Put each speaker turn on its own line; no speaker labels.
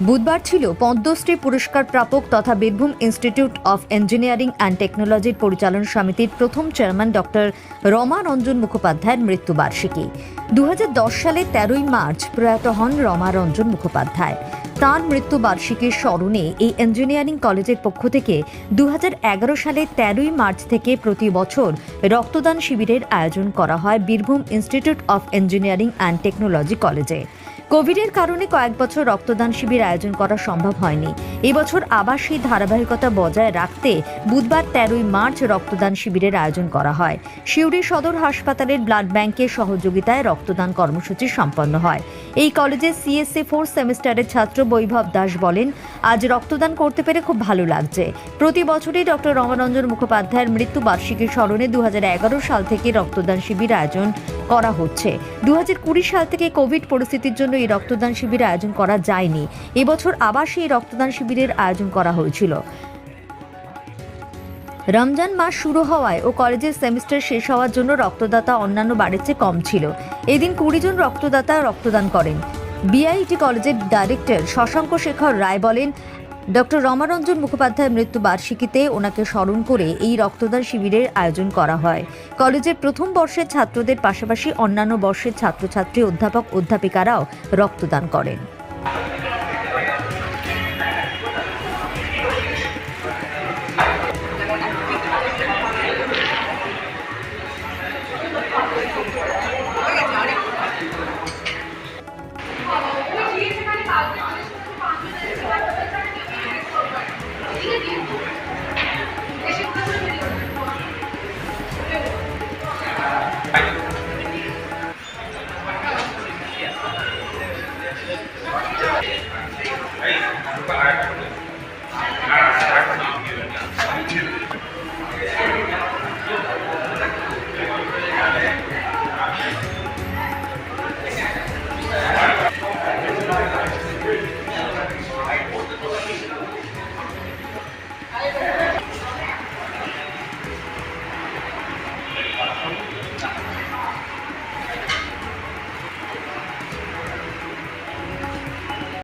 বুধবার ছিল পদ্মশ্রী পুরস্কার প্রাপক তথা Birbhum institute of engineering and টেকনোলজির পরিচালন সমিতির প্রথম চেয়ারম্যান ডক্টর রমা রঞ্জন মুখোপাধ্যায়ের মৃত্যুবার্ষিকী। দু হাজার দশ সালে তেরোই মার্চ প্রয়াত হন রমা রঞ্জন মুখোপাধ্যায়। তাঁর মৃত্যুবার্ষিকীর স্মরণে এই ইঞ্জিনিয়ারিং কলেজের পক্ষ থেকে দু হাজার এগারো সালে তেরোই মার্চ থেকে প্রতি বছর রক্তদান শিবিরের আয়োজন করা হয় Birbhum institute of engineering and technology কলেজে। কোভিডের কারণে কয়েক বছর রক্তদান শিবির আয়োজন করা সম্ভব হয়নি। এবছর আবার সেই ধারাবাহিকতা বজায় রাখতে বুধবার তেরোই মার্চ রক্তদান শিবিরের আয়োজন করা হয়। সিউড়ি সদর হাসপাতালের ব্লাড ব্যাংকের সহযোগিতায় রক্তদান কর্মসূচি সম্পন্ন হয়। এই কলেজে সিএসসি ফোর্থ সেমিস্টারের ছাত্র বৈভব দাস বলেন, আজ রক্তদান করতে পেরে খুব ভালো লাগছে। প্রতি বছরই ডক্টর রমানঞ্জন মুখোপাধ্যায়ের মৃত্যু বার্ষিকী স্মরণে দু হাজার এগারো সাল থেকে রক্তদান শিবির আয়োজন করা হচ্ছে। দু সাল থেকে কোভিড পরিস্থিতির জন্য এই রক্তদান শিবির আয়োজন করা যায়নি। এবছর আবার সেই রক্তদান শিবিরের আয়োজন করা হয়েছিল। রমজান মাস শুরু হওয়ায় ও কলেজের সেমিস্টার শেষ হওয়ার জন্য রক্তদাতা অন্যান্য বাড়ির চেয়ে কম ছিল। এদিন কুড়ি জন রক্তদাতা রক্তদান করেন। বিআইটি কলেজের ডাইরেক্টর শশাঙ্ক শেখর রায় বলেন ডক্টর রমারঞ্জন মুখোপাধ্যায়ের মৃত্যু বার্ষিকীতে ওনাকে স্মরণ করে এই রক্তদান শিবিরের আয়োজন করা হয়। কলেজের প্রথম বর্ষের ছাত্রদের পাশাপাশি অন্যান্য বর্ষের ছাত্রছাত্রী অধ্যাপক, অধ্যাপিকারাও রক্তদান করেন।